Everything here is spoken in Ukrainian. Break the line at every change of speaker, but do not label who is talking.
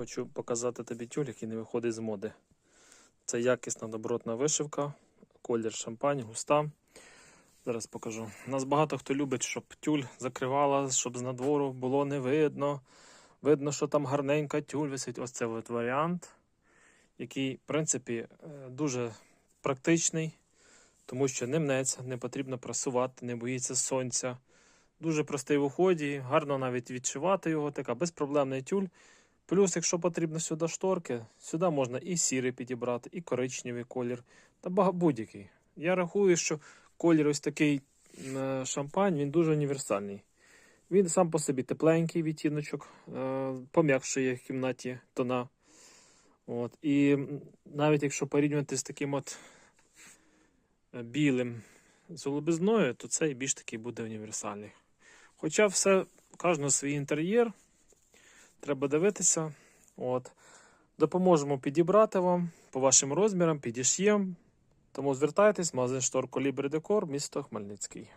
Хочу показати тобі тюль, який не виходить з моди. Це якісна добротна вишивка, колір шампань, густа. Зараз покажу. Нас багато хто любить, щоб тюль закривала, щоб з надвору було не видно. Видно, що там гарненька тюль висить. Ось це от варіант, який, в принципі, е, дуже практичний, тому що не мнеться, не потрібно прасувати, не боїться сонця. Дуже простий в уході, гарно навіть відшивати його, така безпроблемний тюль. Плюс, якщо потрібно сюди шторки, сюди можна і сірий підібрати, і коричневий колір, та будь-який. Я рахую, що колір ось такий е, шампань, він дуже універсальний. Він сам по собі тепленький відтіночок, е, пом'якшує в кімнаті тона. От. І навіть якщо порівнювати з таким от е, білим голубизною, то цей більш такий буде універсальний. Хоча все, кожного свій інтер'єр, треба дивитися. От. Допоможемо підібрати вам по вашим розмірам, підіш'єм. Тому звертайтесь, магазин штор Колібри Декор, місто Хмельницький.